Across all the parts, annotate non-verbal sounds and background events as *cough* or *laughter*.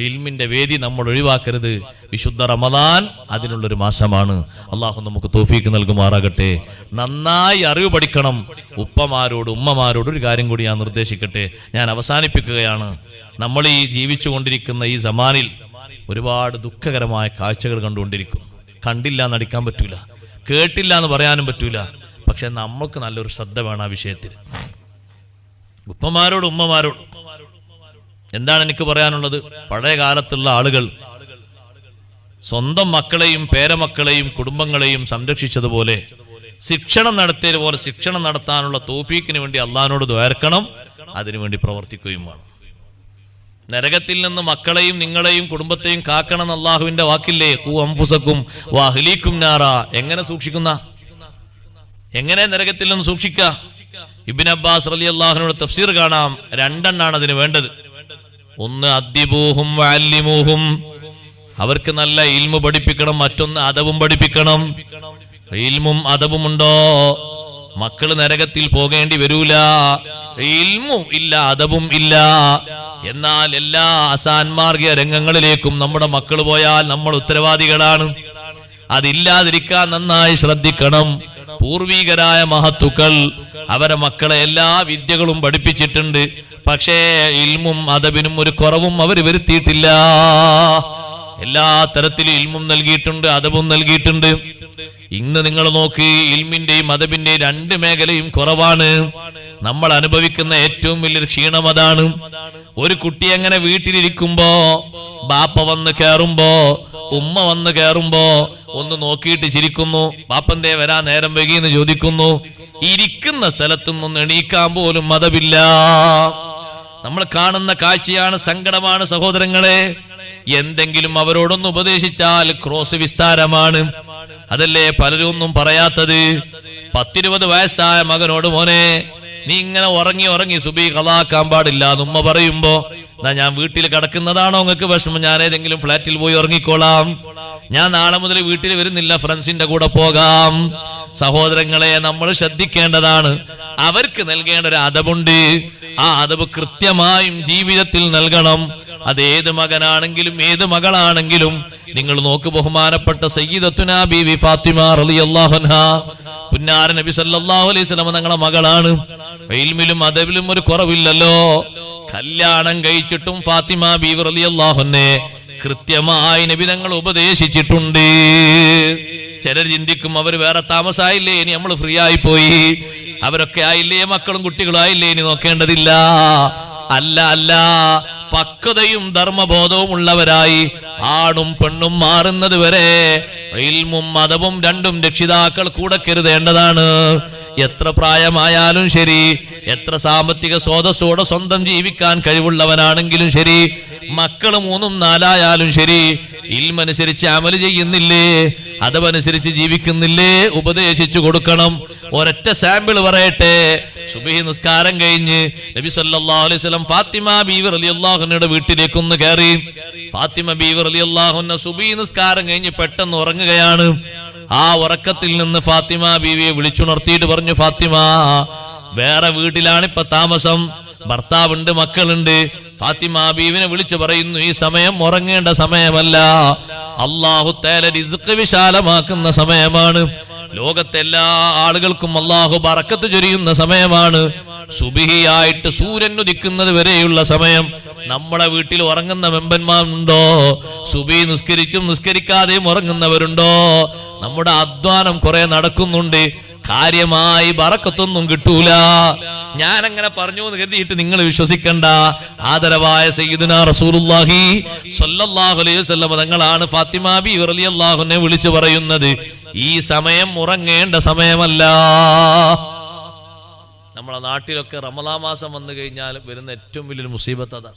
ഇൽമിന്റെ വേദി നമ്മൾ ഒഴിവാക്കരുത്. വിശുദ്ധ റമദാൻ അതിനുള്ളൊരു മാസമാണ്. അള്ളാഹു നമുക്ക് തോഫീക്ക് നൽകുമാറാകട്ടെ. നന്നായി അറിവ് പഠിക്കണം. ഉപ്പമാരോട് ഉമ്മമാരോട് ഒരു കാര്യം കൂടി ഞാൻ നിർദ്ദേശിക്കട്ടെ. ഞാൻ അവസാനിപ്പിക്കുകയാണ്. നമ്മൾ ഈ ജീവിച്ചു കൊണ്ടിരിക്കുന്ന ഈ സമാനിൽ ഒരുപാട് ദുഃഖകരമായ കാഴ്ചകൾ കണ്ടുകൊണ്ടിരിക്കുന്നു കണ്ടില്ല നടിക്കാൻ പറ്റൂല. കേട്ടില്ല എന്ന് പറയാനും പറ്റൂല. പക്ഷെ നമ്മൾക്ക് നല്ലൊരു ശ്രദ്ധ വേണം ആ വിഷയത്തിൽ. ഉപ്പമാരോട് ഉമ്മമാരോട്. എന്താണ് എനിക്ക് പറയാനുള്ളത്? പഴയ കാലത്തുള്ള ആളുകൾ സ്വന്തം മക്കളെയും പേരമക്കളെയും കുടുംബങ്ങളെയും സംരക്ഷിച്ചതുപോലെ ശിക്ഷണം നടത്തിയത് പോലെ ശിക്ഷണം നടത്താനുള്ള തോഫീക്കിന് വേണ്ടി അള്ളഹാനോട് ദ്വേർക്കണം അതിനുവേണ്ടി പ്രവർത്തിക്കുകയും വേണം. നരകത്തിൽ നിന്ന് മക്കളെയും നിങ്ങളെയും കുടുംബത്തെയും കാക്കണം അള്ളാഹുവിന്റെ വാക്കില്ലേ? കൂ അംഫുസക്കും നാറ. എങ്ങനെ സൂക്ഷിക്കുന്ന? എങ്ങനെ നരകത്തിൽ നിന്ന് സൂക്ഷിക്ക ഇബിൻ അബ്ബാസ് അലി അള്ളാഹുനോട് തഫ്സീർ കാണാം. രണ്ടെണ്ണാണ് അതിന് വേണ്ടത്. ഒന്ന് അദ്യബൂഹും വാല്യമൂഹും അവർക്ക് നല്ല ഇൽമു പഠിപ്പിക്കണം മറ്റൊന്ന് അതവും പഠിപ്പിക്കണം. ഇൽമും അതവും ഉണ്ടോ മക്കൾ നരകത്തിൽ പോകേണ്ടി വരൂല. ഇൽമും ഇല്ല അതവും ഇല്ല. എന്നാൽ എല്ലാ അസാൻമാർഗിക രംഗങ്ങളിലേക്കും നമ്മുടെ മക്കൾ പോയാൽ നമ്മൾ ഉത്തരവാദികളാണ്. അതില്ലാതിരിക്കാൻ നന്നായി ശ്രദ്ധിക്കണം. പൂർവീകരായ മഹത്തുക്കൾ അവരെ മക്കളെ എല്ലാ വിദ്യകളും പഠിപ്പിച്ചിട്ടുണ്ട്. പക്ഷേ ഇൽമും അതബിനും ഒരു കുറവും അവർ വരുത്തിയിട്ടില്ല. എല്ലാ തരത്തിലും ഇൽമും നൽകിയിട്ടുണ്ട് അതബും നൽകിയിട്ടുണ്ട്. ഇന്ന് നിങ്ങൾ നോക്ക് ഇൽമിന്റെയും അതബിന്റെയും രണ്ട് മേഖലയും കുറവാണ്. നമ്മൾ അനുഭവിക്കുന്ന ഏറ്റവും വലിയൊരു ക്ഷീണം അതാണ്. ഒരു കുട്ടി എങ്ങനെ വീട്ടിലിരിക്കുമ്പോ ബാപ്പ വന്ന് കയറുമ്പോ ഉമ്മ വന്ന് കയറുമ്പോ ഒന്ന് നോക്കിയിട്ട് ചിരിക്കുന്നു. ബാപ്പന്റെ വരാ നേരം വൈകിയെന്ന് ചോദിക്കുന്നു. ഇരിക്കുന്ന സ്ഥലത്തു നിന്ന് എണീക്കാൻ പോലും മതമില്ല. നമ്മൾ കാണുന്ന കാഴ്ചയാണ് സങ്കടമാണ് സഹോദരങ്ങളെ. എന്തെങ്കിലും അവരോടൊന്ന് ഉപദേശിച്ചാൽ ക്രോസ് വിസ്താരമാണ്. അതല്ലേ പലരും ഒന്നും പറയാത്തത്? പത്തിരുപത് വയസ്സായ മകനോട് മോനെ നീ ഇങ്ങനെ ഉറങ്ങി ഉറങ്ങി സുബി കഥാക്കാൻ പാടില്ല എന്ന് ഉമ്മ പറയുമ്പോ എന്നാ ഞാൻ വീട്ടിൽ കിടക്കുന്നതാണോ നിങ്ങൾക്ക് വിഷമം? ഞാൻ ഏതെങ്കിലും ഫ്ലാറ്റിൽ പോയി ഉറങ്ങിക്കോളാം. ഞാൻ നാളെ മുതൽ വീട്ടിൽ വരുന്നില്ല ഫ്രണ്ട്സിന്റെ കൂടെ പോകാം. സഹോദരങ്ങളെ നമ്മൾ ശ്രദ്ധിക്കേണ്ടതാണ്. അവർക്ക് നൽകേണ്ട ഒരു അതബുണ്ട് ആ അതബ് കൃത്യമായും ജീവിതത്തിൽ നൽകണം. അത് ഏത് മകനാണെങ്കിലും ഏത് മകളാണെങ്കിലും നിങ്ങൾ നോക്ക് ബഹുമാനപ്പെട്ട സയ്യിദത്തുനാ ബീവി ഫാത്തിമ നബി സല്ലല്ലാഹു അലൈഹി മകളാണ്. ഇൽമിലും അദബിലും ഒരു കുറവില്ലല്ലോ. കല്യാണം കഴിച്ചിട്ടും ഫാത്തിമ ബീവി അള്ളാഹുനെ കൃത്യമായി നബി തങ്ങൾ ഉപദേശിച്ചിട്ടുണ്ട്. ചിലർ ചിന്തിക്കും അവർ വേറെ താമസായില്ലേ ഇനി നമ്മൾ ഫ്രീ ആയി പോയി. അവരൊക്കെ ആയില്ലേ മക്കളും കുട്ടികളും ആയില്ലേ ഇനി നോക്കേണ്ടതില്ല. അല്ല അല്ല. പക്വതയും ധർമ്മബോധവും ഉള്ളവരായി ആണും പെണ്ണും മാറുന്നത് വരെ മതവും രണ്ടും രക്ഷിതാക്കൾ കൂടെ കരുതേണ്ടതാണ്. എത്ര പ്രായമായാലും ശരി എത്ര സാമ്പത്തിക സ്രോതസ്സോടെ സ്വന്തം ജീവിക്കാൻ കഴിവുള്ളവനാണെങ്കിലും ശരി മക്കൾ മൂന്നും നാലായാലും ശരി ഇൽമനുസരിച്ച് അമൽ ചെയ്യുന്നില്ലേ അതവനുസരിച്ച് ജീവിക്കുന്നില്ലേ ഉപദേശിച്ചു കൊടുക്കണം. ഒരൊറ്റ സാമ്പിൾ പറയട്ടെ. സുബഹി നിസ്കാരം കഴിഞ്ഞ് നബി സല്ലല്ലാഹു അലൈഹി വസല്ലം ഫാത്തിമ ബീവർ അലി അള്ളാഹുനയുടെ വീട്ടിലേക്ക് ഒന്ന് കയറി. ഫാത്തിമ ബീവർ റളിയല്ലാഹു അൻഹ സുബഹി നിസ്കാരം കഴിഞ്ഞ് പെട്ടെന്ന് ഉറങ്ങുകയാണ്. ആ ഉറക്കത്തിൽ നിന്ന് ഫാത്തിമ ബീവിയെ വിളിച്ചുണർത്തിയിട്ട് പറഞ്ഞു ഫാത്തിമ വേറെ വീട്ടിലാണ് ഇപ്പൊ താമസം. ഭർത്താവുണ്ട് മക്കളുണ്ട്. ഫാത്തിമ ബീവിനെ വിളിച്ചു പറയുന്നു ഈ സമയം ഉറങ്ങേണ്ട സമയമല്ല. അള്ളാഹു തേല വിശാലമാക്കുന്ന സമയമാണ്. ലോകത്തെ എല്ലാ ആളുകൾക്കും അള്ളാഹു പറക്കത്ത് ചൊരിയുന്ന സമയമാണ്. സുബിഹിയായിട്ട് സൂര്യൻ ഉദിക്കുന്നത് വരെയുള്ള സമയം. നമ്മളെ വീട്ടിൽ ഉറങ്ങുന്ന മെമ്പന്മാരുണ്ടോ? സുബി നിസ്കരിച്ചും നിസ്കരിക്കാതെയും ഉറങ്ങുന്നവരുണ്ടോ? നമ്മുടെ അധ്വാനം കുറെ നടക്കുന്നുണ്ട്. കാര്യമായി ബറക്കത്തൊന്നും കിട്ടൂല. ഞാൻ അങ്ങനെ പറഞ്ഞു എന്ന് കരുതിയിട്ട് നിങ്ങൾ വിശ്വസിക്കണ്ട. ആദരവായ സയ്യിദുന സ്വല്ലല്ലാഹു അലൈഹി വസല്ലം തങ്ങളാണ് ഫാത്തിമ വിളിച്ചു പറയുന്നത്. ഈ സമയം ഉറങ്ങേണ്ട സമയമല്ല. നമ്മളെ നാട്ടിലൊക്കെ റമലാ മാസം വന്നു കഴിഞ്ഞാൽ വരുന്ന ഏറ്റവും വലിയൊരു മുസീബത്ത് അതാ.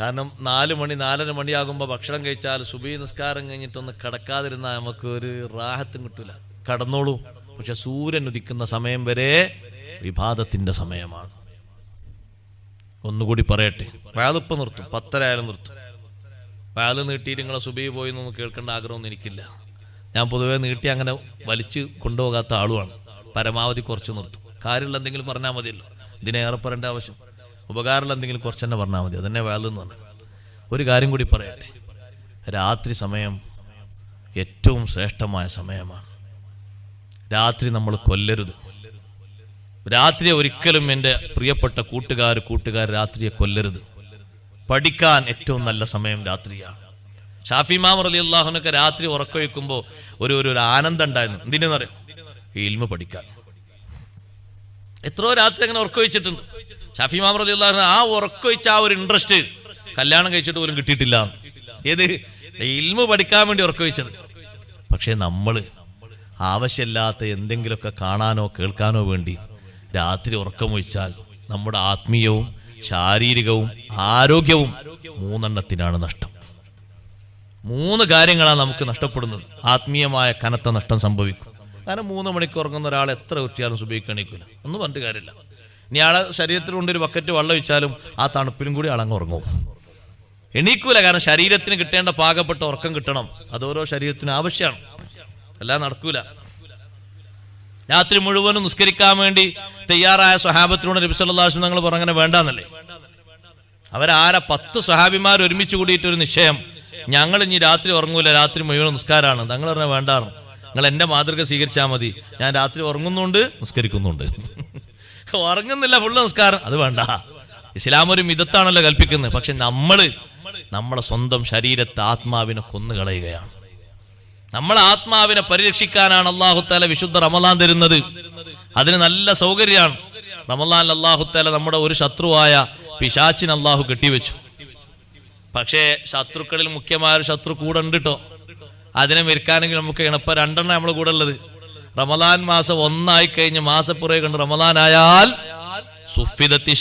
കാരണം നാല് മണി നാലര മണിയാകുമ്പോൾ ഭക്ഷണം കഴിച്ചാൽ സുബി നിസ്കാരം കഴിഞ്ഞിട്ടൊന്ന് കിടക്കാതിരുന്നാൽ നമുക്ക് ഒരു റാഹത്തും കിട്ടൂല. കടന്നോളൂ. പക്ഷെ സൂര്യൻ ഉദിക്കുന്ന സമയം വരെ വിവാദത്തിന്റെ സമയമാണ്. ഒന്നുകൂടി പറയട്ടെ. വയലിപ്പ് നിർത്തും. പത്തരായാലും നിർത്തും. വയൽ നീട്ടിയിട്ട് നിങ്ങളെ സുബി പോയി എന്നൊന്നും കേൾക്കേണ്ട ആഗ്രഹമൊന്നും എനിക്കില്ല. ഞാൻ പൊതുവേ നീട്ടി അങ്ങനെ വലിച്ചു കൊണ്ടുപോകാത്ത ആളുമാണ്. പരമാവധി കുറച്ച് നിർത്തും. കാര്യമുള്ള എന്തെങ്കിലും പറഞ്ഞാൽ മതിയല്ലോ. ഇതിനേറെ പറയേണ്ട ആവശ്യം. ഉപകാരമുള്ള എന്തെങ്കിലും കുറച്ച് തന്നെ പറഞ്ഞാൽ മതി. അതന്നെ വേളെന്ന് പറഞ്ഞു ഒരു കാര്യം കൂടി പറയട്ടെ. രാത്രി സമയം ഏറ്റവും ശ്രേഷ്ഠമായ സമയമാണ്. രാത്രി നമ്മൾ കൊല്ലരുത്. രാത്രി ഒരിക്കലും എന്റെ പ്രിയപ്പെട്ട കൂട്ടുകാർ കൂട്ടുകാർ രാത്രിയെ കൊല്ലരുത്. പഠിക്കാൻ ഏറ്റവും നല്ല സമയം രാത്രിയാണ്. ഷാഫി മാമർ അലി അള്ളാഹുനൊക്കെ രാത്രി ഉറക്കൊഴിക്കുമ്പോൾ ഒരു ഒരു ആനന്ദം ഉണ്ടായിരുന്നു. എന്തിനെന്നറിയോ ഇൽമ പഠിക്കാൻ. എത്രയോ രാത്രി അങ്ങനെ ഉറക്കൊഴിച്ചിട്ടുണ്ട്. ഷാഫി മാമർ അലി അള്ളാഹുന ആ ഉറക്കൊഴിച്ച ആ ഒരു ഇൻട്രസ്റ്റ് കല്യാണം കഴിച്ചിട്ട് പോലും കിട്ടിയിട്ടില്ല ഏത്? ഇൽമ പഠിക്കാൻ വേണ്ടി ഉറക്കൊഴിച്ചത്. പക്ഷെ നമ്മൾ ആവശ്യമില്ലാത്ത എന്തെങ്കിലുമൊക്കെ കാണാനോ കേൾക്കാനോ വേണ്ടി രാത്രി ഉറക്കമൊഴിച്ചാൽ നമ്മുടെ ആത്മീയവും ശാരീരികവും ആരോഗ്യവും മൂന്നെണ്ണത്തിനാണ് നഷ്ടം. മൂന്ന് കാര്യങ്ങളാണ് നമുക്ക് നഷ്ടപ്പെടുന്നത്. ആത്മീയമായ കനത്ത നഷ്ടം സംഭവിക്കും. കാരണം മൂന്ന് മണിക്ക് ഉറങ്ങുന്ന ഒരാൾ എത്ര കുറ്റിയാലും സുബഹിക്കണിക്കില്ല ഒന്നും പറഞ്ഞിട്ട് കാര്യമില്ല. ഇനി ആളെ ശരീരത്തിൽ കൊണ്ട് ഒരു ബക്കറ്റ് വെള്ളം ഒഴിച്ചാലും ആ തണുപ്പിലും കൂടി ആളങ്ങ് ഉറങ്ങും. എണീക്കൂല. കാരണം ശരീരത്തിന് കിട്ടേണ്ട പാകപ്പെട്ട ഉറക്കം കിട്ടണം. അത് ഓരോ ശരീരത്തിനും ആവശ്യമാണ്. എല്ലാം നടക്കൂല. രാത്രി മുഴുവനും നിസ്കരിക്കാൻ വേണ്ടി തയ്യാറായ സ്വഹാബത്തിനോട് നബി വസല്ലം തങ്ങൾ പറഞ്ഞങ്ങനെ വേണ്ടാന്നല്ലേ? അവരാരെ പത്ത് സ്വഹാബിമാർ ഒരുമിച്ച് കൂടിയിട്ട് ഒരു നിശ്ചയം. ഞങ്ങൾ ഇനി രാത്രി ഉറങ്ങൂല രാത്രി മുഴുവൻ നിസ്കാരമാണ്. തങ്ങൾ പറഞ്ഞാൽ വേണ്ടാണ് നിങ്ങൾ എന്റെ മാതൃക സ്വീകരിച്ചാൽ മതി. ഞാൻ രാത്രി ഉറങ്ങുന്നുണ്ട് നിസ്കരിക്കുന്നുണ്ട്. *laughs* ഉറങ്ങുന്നില്ല ഫുള്ള് നിസ്കാരം. അത് വേണ്ട. ഇസ്ലാം ഒരു മിതത്താണല്ലോ കൽപ്പിക്കുന്നത്. പക്ഷെ നമ്മൾ നമ്മളെ സ്വന്തം ശരീരത്തെ ആത്മാവിനെ കൊന്നുകളയുകയാണ്. നമ്മൾ ആത്മാവിനെ പരിരക്ഷിക്കാനാണ് അള്ളാഹുത്താല വിശുദ്ധ റമലാൻ തരുന്നത്. അതിന് നല്ല സൗകര്യമാണ്. റമലാൻ അള്ളാഹുത്താല നമ്മുടെ ഒരു ശത്രുവായ പിശാച്ചിന് അള്ളാഹു കെട്ടിവെച്ചു. പക്ഷേ ശത്രുക്കളിൽ മുഖ്യമായ ഒരു ശത്രു കൂടെ ഉണ്ട് കേട്ടോ അതിനെ മെരുക്കാനെങ്കിൽ നമുക്ക് ഇണപ്പ രണ്ടെണ്ണം നമ്മൾ കൂടെ ഉള്ളത്. റമലാൻ മാസം ഒന്നായി കഴിഞ്ഞ് മാസപ്പുറേ കണ്ട് റമലാൻ ആയാൽ സുഫിദത്തി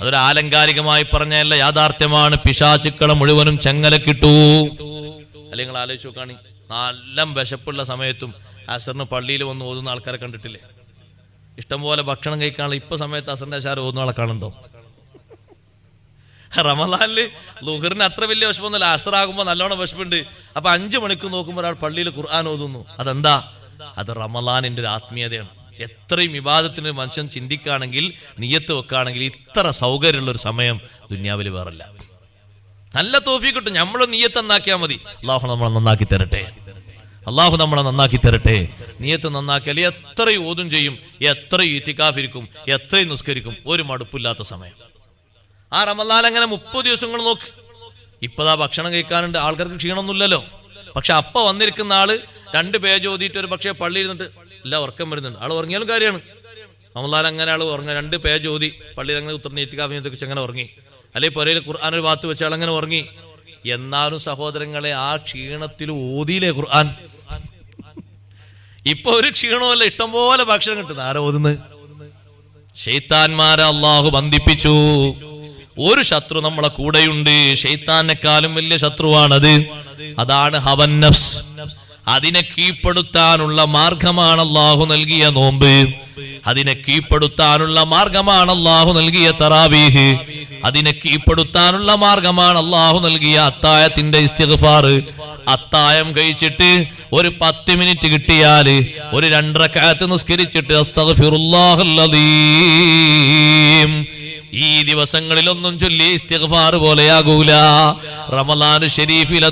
അതൊരു ആലങ്കാരികമായി പറഞ്ഞല്ല യാഥാർത്ഥ്യമാണ്. പിശാചുക്കളെ മുഴുവനും ചെങ്ങലക്കിട്ടു. അല്ലെങ്കിൽ നിങ്ങൾ ആലോചിച്ച് നോക്കാണി. നല്ല വിശപ്പുള്ള സമയത്തും അസറിന് പള്ളിയിൽ വന്ന് ഓതുന്ന ആൾക്കാരെ കണ്ടിട്ടില്ലേ? ഇഷ്ടംപോലെ ഭക്ഷണം കഴിക്കാനുള്ള ഇപ്പൊ സമയത്ത് അസറിന്റെ അശാർ ഓതുന്ന ആളെ കാണുന്നുണ്ടോ? റമലാനിൽ ലുഹറിന് അത്ര വലിയ വിഷമൊന്നുമില്ല അസറാകുമ്പോൾ നല്ലോണം വിഷമുണ്ട് അപ്പൊ അഞ്ചു മണിക്ക് നോക്കുമ്പോൾ ഒരാൾ പള്ളിയിൽ ഖുർആൻ ഓതുന്നു. അതെന്താ? അത് റമലാനിന്റെ ഒരു ആത്മീയതയാണ്. എത്രയും വിവാദത്തിന് മനുഷ്യൻ ചിന്തിക്കുകയാണെങ്കിൽ നിയത്ത് വെക്കുകയാണെങ്കിൽ ഇത്ര സൗകര്യമുള്ള ഒരു സമയം ദുന്യാവിൽ വേറല്ല. നല്ല തോഫി കിട്ടും. നമ്മൾ നീയത്ത് നന്നാക്കിയാൽ മതി. അള്ളാഹു നമ്മളെ നന്നാക്കി തരട്ടെ. അള്ളാഹു നമ്മളെ നന്നാക്കി തരട്ടെ. നീയത്ത് നന്നാക്കിയാൽ എത്ര ഓതും ചെയ്യും. എത്രയും ഇത്തിക്കാഫിരിക്കും. എത്രയും നിസ്കരിക്കും. ഒരു മടുപ്പില്ലാത്ത സമയം. ആ റമലാൽ അങ്ങനെ മുപ്പത് ദിവസങ്ങൾ നോക്ക്. ഇപ്പതാ ഭക്ഷണം കഴിക്കാനുണ്ട്. ആൾക്കാർക്ക് ക്ഷീണമൊന്നുമില്ലല്ലോ. പക്ഷെ അപ്പ വന്നിരിക്കുന്ന ആൾ രണ്ട് പേജ് ഓതിയിട്ട് ഒരു പക്ഷേ പള്ളി ഇരുന്നിട്ട് എല്ലാം ഉറക്കം വരുന്നുണ്ട്. ആൾ ഉറങ്ങിയാലും കാര്യമാണ്. റമലാൽ അങ്ങനെ ആൾ ഉറങ്ങ രണ്ട് പേജ് ഓതി പള്ളിയിൽ അങ്ങനെ ഉത്തർന്ന് ഇത്തിക്കാഫിനെ വെച്ച് അങ്ങനെ ഉറങ്ങി. അല്ലെങ്കിൽ പുരയിൽ ഖുർആൻ ഒരു വാത്ത് വെച്ചാൽ അങ്ങനെ ഉറങ്ങി. എന്നാലും സഹോദരങ്ങളെ ആ ക്ഷീണത്തിൽ ഓതിയില്ലേ ഖുർആൻ? ഇപ്പൊ ഒരു ക്ഷീണമല്ല ഇഷ്ടംപോലെ ഭക്ഷണം കിട്ടുന്നു. ആരോ ഓതുന്നത് ഷെയ്ത്താൻമാരെ അള്ളാഹു ബന്ധിപ്പിച്ചു. ഒരു ശത്രു നമ്മളെ കൂടെയുണ്ട്. ഷെയ്ത്താനെക്കാളും വലിയ ശത്രുവാണത്. അതാണ് ഹവൻ നഫ്സ്. അതിനെ കീഴ്പ്പെടുത്താനുള്ള മാർഗമാണ് അള്ളാഹു നൽകിയ നോമ്പ്. അതിനെ കീഴ്പ്പെടുത്താനുള്ള മാർഗമാണ് അള്ളാഹു നൽകിയ തറാവീഹ്. അതിനെ കീഴ്പ്പെടുത്താനുള്ള മാർഗമാണ് അള്ളാഹു നൽകിയ അത്തായത്തിന്റെ ഇസ്തിഗ്ഫാർ അത്തായം കഴിച്ചിട്ട് ഒരു പത്ത് മിനിറ്റ് കിട്ടിയാൽ ഒരു രണ്ടരക്കാലത്ത് നിസ്കരിച്ചിട്ട് അസ്തഗ്ഫിറുല്ലാഹല്ലദീം. ഈ ദിവസങ്ങളിലൊന്നും ചൊല്ലി ഇസ്തിഗ്ഫാർ പോലെയാകൂല. റമലാനു ഷെരീഫിലെ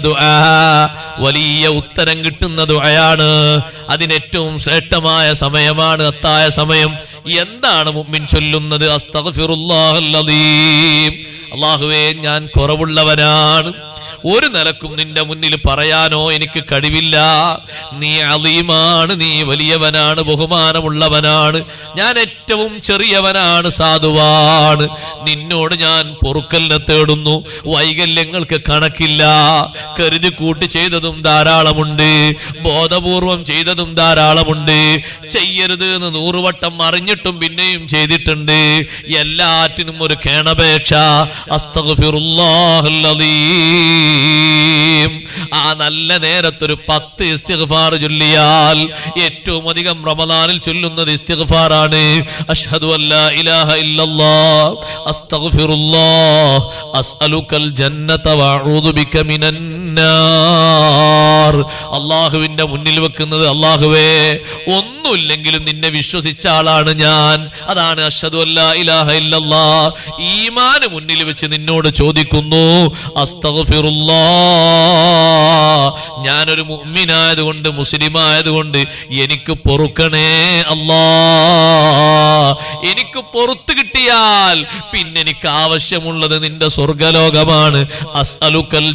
വലിയ ഉത്തരം കിട്ടുന്ന ദുആയാണ്. അതിന് ഏറ്റവും ശ്രേഷ്ഠമായ സമയമാണ് അത്തായ സമയം. എന്താണ് മുമ്മിൻ ചൊല്ലുന്നത്? അള്ളാഹുവേ ഞാൻ കുറവുള്ളവനാണ്. ഒരു നിലക്കും നിന്റെ മുന്നിൽ പറയാനോ എനിക്ക് കഴിവില്ല. നീ അലീമാണ് നീ വലിയവനാണ് ബഹുമാനമുള്ളവനാണ്. ഞാൻ ഏറ്റവും ചെറിയവനാണ് സാധുവാണ്. നിന്നോട് ഞാൻ പൊറുക്കലിനെ തേടുന്നു. വൈകല്യങ്ങൾക്ക് കണക്കില്ല. കരുതി കൂട്ടി ചെയ്തതും ധാരാളമുണ്ട്. ബോധപൂർവം ചെയ്തതും ധാരാളമുണ്ട്. ചെയ്യരുത് എന്ന് നൂറുവട്ടം അറിഞ്ഞിട്ടും പിന്നെയും ചെയ്തിട്ടുണ്ട്. എല്ലാറ്റിനും ഒരു കേണപേക്ഷ. ആ നല്ല നേരത്തൊരു പത്ത് ഇസ്തിഗ്ഫാർ ചൊല്ലിയാൽ ഏറ്റവും അധികം റമദാനിൽ ചൊല്ലുന്നത് ഇസ്തിഗ്ഫാറാണ്. അഷ്ഹദു അല്ലാ ഇലാഹ ഇല്ലല്ലാഹ്. അസ്തഗ്ഫിറുല്ലാഹ് അസ്അലുക്കൽ ജന്നത വഅഊദു ബിക മിനൻ അള്ളാഹുവിന്റെ മുന്നിൽ വെക്കുന്നത് അള്ളാഹുവേ ഒന്നുമില്ലെങ്കിലും നിന്നെ വിശ്വസിച്ച ആളാണ് ഞാൻ. അതാണ് അല്ലാ ഇലാഹ ഇല്ലല്ലാ ഈമാന് മുന്നിൽ വെച്ച് നിന്നോട് ചോദിക്കുന്നു അസ്തഗ്ഫിറുല്ലാ ഞാനൊരു മുഅ്മിനായതുകൊണ്ട് മുസ്ലിം ആയതുകൊണ്ട് എനിക്ക് പൊറുക്കണേ അല്ലാ എനിക്ക് പൊറുത്തു കിട്ടിയാൽ പിന്നെ എനിക്ക് ആവശ്യമുള്ളത് നിന്റെ സ്വർഗലോകമാണ്. അസ്അലുക്കൽ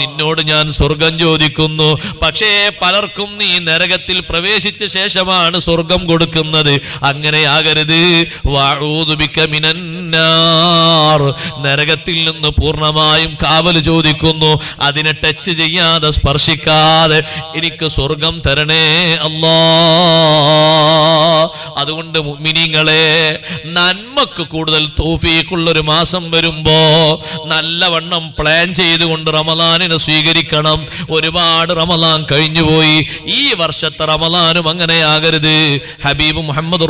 നിന്നോട് ഞാൻ സ്വർഗം ചോദിക്കുന്നു. പക്ഷേ പലർക്കും നീ നരകത്തിൽ പ്രവേശിച്ച ശേഷമാണ് സ്വർഗം കൊടുക്കുന്നത്. അങ്ങനെയാകരുത് മിനന്നാർ നരകത്തിൽ നിന്ന് പൂർണമായും കാവൽ ചോദിക്കുന്നു. അതിനെ ടച്ച് ചെയ്യാതെ സ്പർശിക്കാതെ എനിക്ക് സ്വർഗം തരണേ അല്ലാ അതുകൊണ്ട് മുഅ്മിനീങ്ങളെ നന്മക്ക് കൂടുതൽ തൗഫീഖുള്ള ഒരു മാസം വരുമ്പോ നല്ലവണ്ണം പ്ലാൻ ചെയ്തുകൊണ്ട് റമദാനിനെ സ്വീകരിക്കണം. ഒരുപാട് റമദാൻ കഴിഞ്ഞുപോയി ഈ വർഷത്തെ റമദാനും അങ്ങനെയാകരുത് ഹബീബ് മുഹമ്മദ്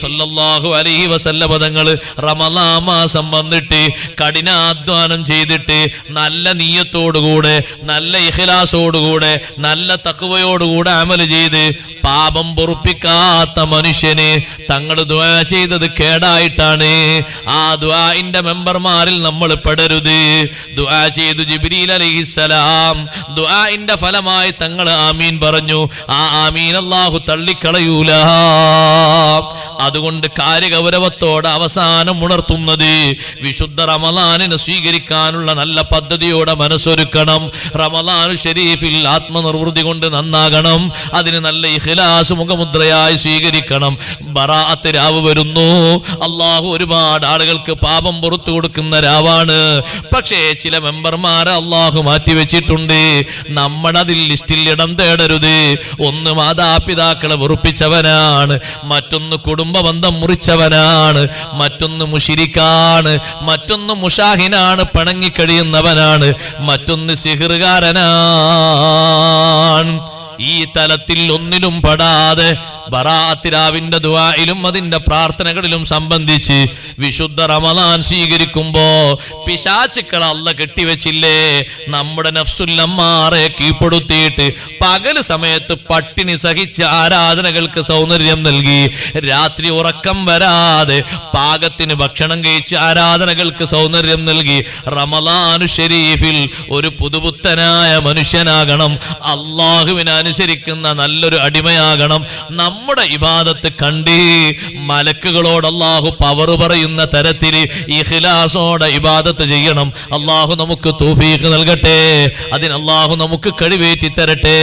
സ്വല്ലല്ലാഹു അലൈഹി വസല്ല പദങ്ങൾ റമദാൻ മാസം വന്നിട്ട് കഠിനാധ്വാനം ചെയ്തിട്ട് നല്ല നീയത്തോടുകൂടെ നല്ല ഇഖ്ലാസോടുകൂടെ നല്ല തക്കുവയോടുകൂടെ അമൽ ചെയ്ത് പാപം പൊറുപ്പിക്കാത്ത മനുഷ്യന് തങ്ങൾ ദ്വാ ചെയ്തത് കേടായിട്ടാണ്. ആ ദ്വാന്റെ മെമ്പർമാരിൽ നമ്മൾ പെടരുത്. ദ്വാ ചെയ്തു ജിബ്രീൽ അലൈഹിസ്സലാം. ദ്വാന്റെ ഫലമായി തങ്ങൾ ആമീൻ പറഞ്ഞു. ആ ആമീൻ അള്ളാഹു തള്ളിക്കളയൂല. അതുകൊണ്ട് കാര്യഗൗരവത്തോടെ അവസാനം ഉണർത്തുന്നത് വിശുദ്ധ റമലാനിനെ സ്വീകരിക്കാനുള്ള നല്ല പദ്ധതിയോടെ മനസ്സൊരുക്കണം. റമലാനു ഷെരീഫിൽ ആത്മനിർവൃതി കൊണ്ട് നന്നാകണം. അതിന് നല്ല ഇഖ്ലാസ് മുഖമുദ്രയായി സ്വീകരിക്കണം. ബറാത്ത് രാവ് വരുന്നു. അള്ളാഹു ഒരുപാട് ആളുകൾക്ക് പാപം പുറത്തു കൊടുക്കുന്ന രാവാണ്. പക്ഷേ ചില മെമ്പർമാരെ അള്ളാഹു മാറ്റിവെച്ചിട്ടുണ്ട് നമ്മളതിൽ ലിസ്റ്റിൽ ഇടം തേടരുത്. ഒന്ന് മാതാപിതാക്കളെ വെറുപ്പിച്ചവനാണ്. മറ്റൊന്ന് കുടുംബ ബന്ധം മുറിച്ചവനാണ്. മറ്റൊന്ന് മുഷിരിക്കാണ്. മറ്റൊന്ന് മുഷാഹിനാണ് പിണങ്ങിക്കഴിയുന്നവനാണ് മറ്റൊന്ന് സിഹിറുകാരനാണ്. ഈ തലത്തിൽ ഒന്നിലും പെടാതെ ബറാത്തിരാവിന്റെ ദുആയിലും അതിന്റെ പ്രാർത്ഥനകളിലും സംബന്ധിച്ച് വിശുദ്ധ റമദാൻ സ്വീകരിക്കുമ്പോ പിശാചുക്കൾ അല്ല കെട്ടിവെച്ചില്ലേ? നമ്മുടെ നഫ്സുല്ലമ്മാറെ കീഴ്പ്പെടുത്തിയിട്ട് പകൽ സമയത്ത് പട്ടിണി സഹിച്ച് ആരാധനകൾക്ക് സൗന്ദര്യം നൽകി രാത്രി ഉറക്കം വരാതെ പാകത്തിന് ഭക്ഷണം കഴിച്ച് ആരാധനകൾക്ക് സൗന്ദര്യം നൽകി റമദാനു ഷെരീഫിൽ ഒരു പുതുപുത്തനായ മനുഷ്യനാകണം. അള്ളാഹുവിനെ അനുസരിക്കുന്ന നല്ലൊരു അടിമയാകണം. നമ്മുടെ ഇബാദത്ത് കണ്ട് മലക്കുകളോട് അള്ളാഹു പവർ പറയുന്ന തരത്തിൽ ഇഖ്ലാസോടെ ഇബാദത്ത് ചെയ്യണം. അള്ളാഹു നമുക്ക് തൗഫീഖ് നൽകട്ടെ. അതിന് അള്ളാഹു നമുക്ക് കഴിവേറ്റി തരട്ടെ